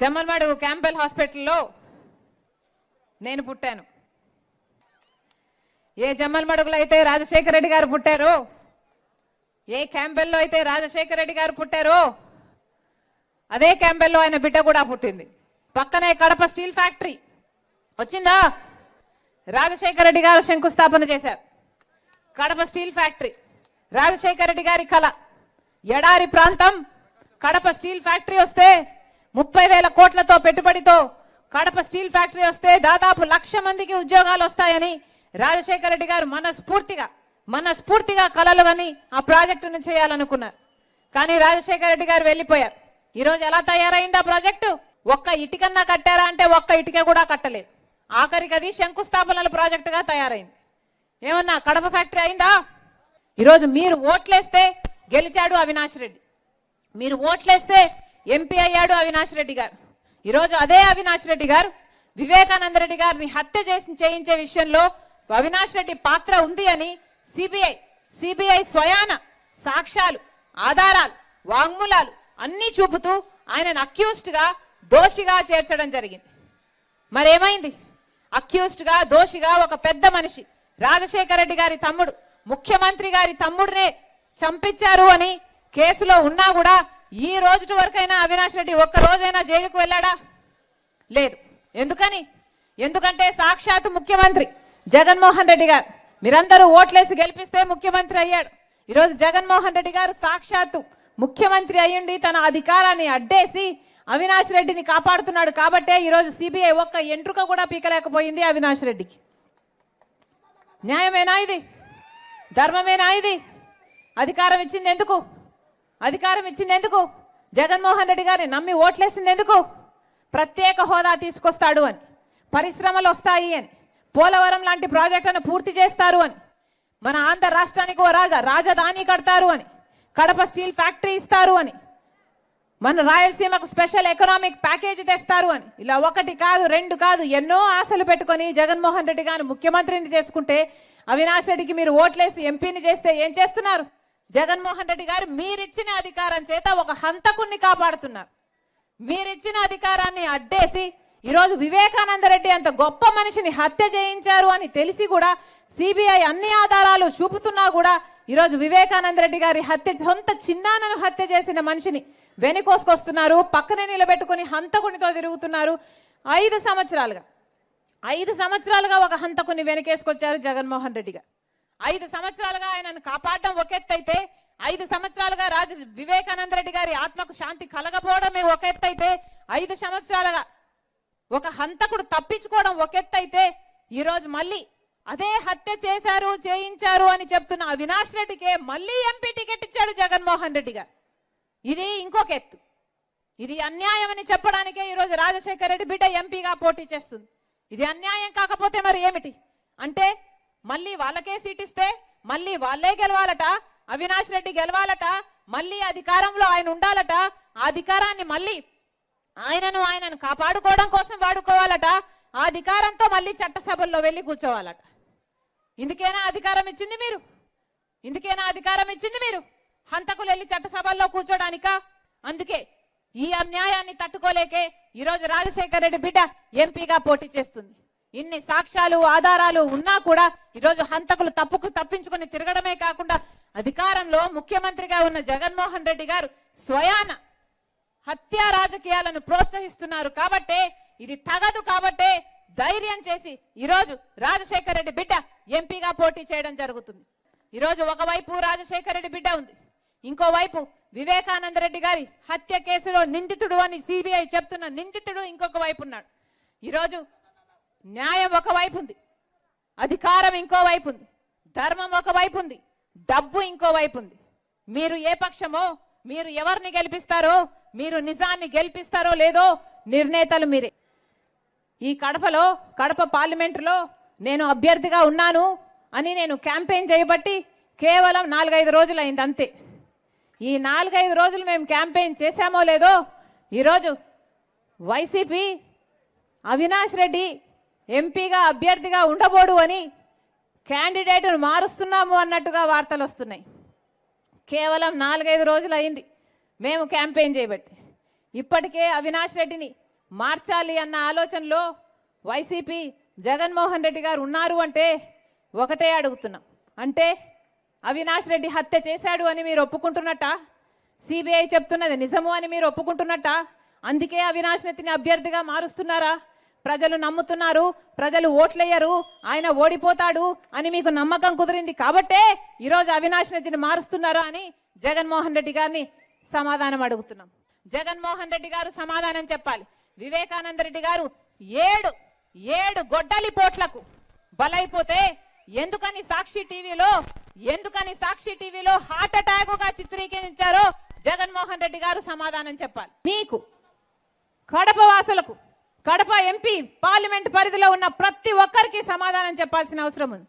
Jammalamadugu Campbell హాస్పిటల్లో నేను పుట్టాను. ఏ జమ్మలమడుగులో అయితే రాజశేఖర రెడ్డి గారు పుట్టారో ఏ క్యాంపెల్లో అయితే రాజశేఖర రెడ్డి గారు పుట్టారో అదే క్యాంపెల్లో ఆయన బిడ్డ కూడా పుట్టింది. పక్కనే కడప స్టీల్ ఫ్యాక్టరీ. వచ్చిందా? రాజశేఖర రెడ్డి గారు శంకుస్థాపన చేశారు. Kadapa steel factory. Rajasekhara Reddy గారి కళ. ఎడారి ప్రాంతం కడప స్టీల్ ఫ్యాక్టరీ వస్తే ముప్పై వేల కోట్లతో పెట్టుబడితో కడప స్టీల్ ఫ్యాక్టరీ వస్తే దాదాపు లక్ష మందికి ఉద్యోగాలు వస్తాయని రాజశేఖర రెడ్డి గారు మనస్ఫూర్తిగా మనస్ఫూర్తిగా కలలు అని ఆ ప్రాజెక్టును చేయాలనుకున్నారు. కానీ రాజశేఖర రెడ్డి గారు వెళ్ళిపోయారు. ఈరోజు ఎలా తయారైంది ఆ ప్రాజెక్టు? ఒక్క ఇటుకన్నా కట్టారా అంటే ఒక్క ఇటుక కూడా కట్టలేదు. ఆఖరికి అది శంకుస్థాపనల ప్రాజెక్టుగా తయారైంది. ఏమన్నా కడప ఫ్యాక్టరీ అయిందా? ఈరోజు మీరు ఓట్లేస్తే గెలిచాడు అవినాష్ రెడ్డి. మీరు ఓట్లేస్తే ఎంపీ అయ్యాడు అవినాష్ రెడ్డి గారు. ఈరోజు అదే అవినాష్ రెడ్డి గారు వివేకానంద రెడ్డి గారిని హత్య చేసి చేయించే విషయంలో అవినాష్ రెడ్డి పాత్ర ఉంది అని సిబిఐ సిబిఐ స్వయాన సాక్ష్యాలు ఆధారాలు వాంగ్మూలాలు అన్ని చూపుతూ ఆయనను అక్యూస్డ్గా దోషిగా చేర్చడం జరిగింది. మరేమైంది? అక్యూస్డ్గా దోషిగా ఒక పెద్ద మనిషి రాజశేఖర రెడ్డి గారి తమ్ముడు ముఖ్యమంత్రి గారి తమ్ముడినే చంపించారు అని కేసులో ఉన్నా కూడా ఈ రోజు వరకైనా అవినాష్ రెడ్డి ఒక్క రోజైనా జైలుకు వెళ్ళాడా? లేదు. ఎందుకని? ఎందుకంటే సాక్షాత్ ముఖ్యమంత్రి జగన్మోహన్ రెడ్డి గారు. మీరందరూ ఓట్లేసి గెలిపిస్తే ముఖ్యమంత్రి అయ్యాడు. ఈరోజు జగన్మోహన్ రెడ్డి గారు సాక్షాత్తు ముఖ్యమంత్రి అయ్యుండి తన అధికారాన్ని అడ్డేసి అవినాష్ రెడ్డిని కాపాడుతున్నాడు కాబట్టే ఈరోజు సిబిఐ ఒక్క ఎంట్రుక కూడా పీకలేకపోయింది అవినాష్ రెడ్డికి. న్యాయమేనా ఇది? ధర్మమేనా ఇది? అధికారం ఇచ్చింది ఎందుకు? అధికారం ఇచ్చింది ఎందుకు జగన్మోహన్ రెడ్డి గారిని నమ్మి ఓట్లేసింది ఎందుకు ప్రత్యేక హోదా తీసుకొస్తాడు అని పరిశ్రమలు వస్తాయి అని పోలవరం లాంటి ప్రాజెక్టులను పూర్తి చేస్తారు అని మన ఆంధ్ర రాష్ట్రానికి ఓ రాజా రాజధాని కడతారు అని కడప స్టీల్ ఫ్యాక్టరీ ఇస్తారు అని మన రాయలసీమకు స్పెషల్ ఎకనామిక్ ప్యాకేజీ తెస్తారు అని ఇలా ఒకటి కాదు రెండు కాదు ఎన్నో ఆశలు పెట్టుకొని జగన్మోహన్ రెడ్డి గారు ముఖ్యమంత్రిని చేసుకుంటే అవినాష్ రెడ్డికి మీరు ఓట్లేసి ఎంపీని చేస్తే ఏం చేస్తున్నారు? జగన్మోహన్ రెడ్డి గారు మీరిచ్చిన అధికారం చేత ఒక హంతకుణ్ణి కాపాడుతున్నారు. మీరిచ్చిన అధికారాన్ని అడ్డేసి ఈరోజు వివేకానంద రెడ్డి అంత గొప్ప మనిషిని హత్య చేయించారు అని తెలిసి కూడా సిబిఐ అన్ని ఆధారాలు చూపుతున్నా కూడా ఈరోజు వివేకానంద రెడ్డి గారి హత్య సొంత చిన్నానను హత్య చేసిన మనిషిని వెనుకోసుకొస్తున్నారు పక్కనే నిలబెట్టుకుని హంతకునితో తిరుగుతున్నారు. ఐదు సంవత్సరాలుగా ఐదు సంవత్సరాలుగా ఒక హంతకుని వెనకేసుకొచ్చారు జగన్మోహన్ రెడ్డి గారు. ఐదు సంవత్సరాలుగా ఆయనను కాపాడడం ఒక ఐదు సంవత్సరాలుగా రాజు వివేకానంద రెడ్డి గారి ఆత్మకు శాంతి కలగపోవడమే ఒక ఎత్తు ఐదు సంవత్సరాలుగా ఒక హంతకుడు తప్పించుకోవడం ఒక ఎత్తు ఈరోజు మళ్ళీ అదే హత్య చేశారు చేయించారు అని చెప్తున్న అవినాష్ రెడ్డికే మళ్ళీ ఎంపీ టికెట్ ఇచ్చాడు జగన్మోహన్ రెడ్డి గారు. ఇది ఇంకొక ఎత్తు. ఇది అన్యాయం అని చెప్పడానికే ఈరోజు రాజశేఖర రెడ్డి బిడ్డ ఎంపీగా పోటీ చేస్తుంది. ఇది అన్యాయం కాకపోతే మరి ఏమిటి? అంటే మళ్ళీ వాళ్ళకే సీట్ ఇస్తే మళ్ళీ వాళ్ళే గెలవాలట. అవినాష్ రెడ్డి గెలవాలట. మళ్ళీ అధికారంలో ఆయన ఉండాలట. ఆ అధికారాన్ని మళ్ళీ ఆయనను ఆయనను కాపాడుకోవడం కోసం వాడుకోవాలట. ఆ అధికారంతో మళ్ళీ చట్టసభల్లో వెళ్ళి కూర్చోవాలట. ఇందుకేనా అధికారం ఇచ్చింది మీరు? ఇందుకేనా అధికారం ఇచ్చింది మీరు? హంతకులు వెళ్ళి చట్టసభల్లో కూర్చోడానికా? అందుకే ఈ అన్యాయాన్ని తట్టుకోలేకే ఈరోజు రాజశేఖర రెడ్డి బిడ్డ ఎంపీగా పోటీ చేస్తుంది. ఇన్ని సాక్ష్యాలు ఆధారాలు ఉన్నా కూడా ఈరోజు హంతకులు తప్పుకు తప్పించుకుని తిరగడమే కాకుండా అధికారంలో ముఖ్యమంత్రిగా ఉన్న జగన్మోహన్ రెడ్డి గారు స్వయాన హత్యా రాజకీయాలను ప్రోత్సహిస్తున్నారు కాబట్టే ఇది తగదు కాబట్టే ధైర్యం చేసి ఈరోజు రాజశేఖర రెడ్డి బిడ్డ ఎంపీగా పోటీ చేయడం జరుగుతుంది. ఈరోజు ఒకవైపు రాజశేఖర రెడ్డి బిడ్డ ఉంది ఇంకోవైపు వివేకానంద రెడ్డి గారి హత్య కేసులో నిందితుడు అని సిబిఐ చెప్తున్న నిందితుడు ఇంకొక వైపు ఉన్నాడు. ఈరోజు న్యాయం ఒకవైపు ఉంది. అధికారం ఇంకోవైపు ఉంది. ధర్మం ఒక వైపు ఉంది. డబ్బు ఇంకోవైపు ఉంది. మీరు ఏ పక్షమో మీరు ఎవరిని గెలిపిస్తారో మీరు నిజాన్ని గెలిపిస్తారో లేదో నిర్ణేతలు మీరే. ఈ కడపలో కడప పార్లమెంటులో నేను అభ్యర్థిగా ఉన్నాను అని నేను క్యాంపెయిన్ చేయబట్టి కేవలం నాలుగైదు రోజులు అయింది అంతే. ఈ నాలుగైదు రోజులు మేము క్యాంపెయిన్ చేశామో లేదో ఈరోజు వైసీపీ అవినాష్ రెడ్డి ఎంపీగా అభ్యర్థిగా ఉండబోడు అని క్యాండిడేట్ను మారుస్తున్నాము అన్నట్టుగా వార్తలు వస్తున్నాయి. కేవలం నాలుగైదు రోజులు అయింది. మేము క్యాంపెయిన్ చేయబట్టి. ఇప్పటికే అవినాష్ రెడ్డిని మార్చాలి అన్న ఆలోచనలో వైసీపీ జగన్మోహన్ రెడ్డి గారు ఉన్నారు అంటే ఒకటే అడుగుతున్నాం. అంటే అవినాష్ రెడ్డి హత్య చేశాడు అని మీరు ఒప్పుకుంటున్నట్ట? సిబిఐ చెప్తున్నది నిజము అని మీరు ఒప్పుకుంటున్నట్ట? అందుకే అవినాష్ రెడ్డిని అభ్యర్థిగా మారుస్తున్నారా? ప్రజలు నమ్ముతున్నారు ప్రజలు ఓట్లేయరు ఆయన ఓడిపోతాడు అని మీకు నమ్మకం కుదిరింది కాబట్టే ఈరోజు అవినాష్ రెడ్డిని మారుస్తున్నారు అని జగన్మోహన్ రెడ్డి గారిని సమాధానం అడుగుతున్నాం. జగన్మోహన్ రెడ్డి గారు సమాధానం చెప్పాలి. వివేకానంద రెడ్డి గారు ఏడు ఏడు గొడ్డలి పోట్లకు బలైపోతే ఎందుకని సాక్షి టీవీలో ఎందుకని సాక్షి టీవీలో హార్ట్ అటాక్గా చిత్రీకరించారో జగన్మోహన్ రెడ్డి గారు సమాధానం చెప్పాలి. మీకు కడప వాసులకు కడప ఎంపీ పార్లమెంట్ పరిధిలో ఉన్న ప్రతి ఒక్కరికి సమాధానం చెప్పాల్సిన అవసరం ఉంది.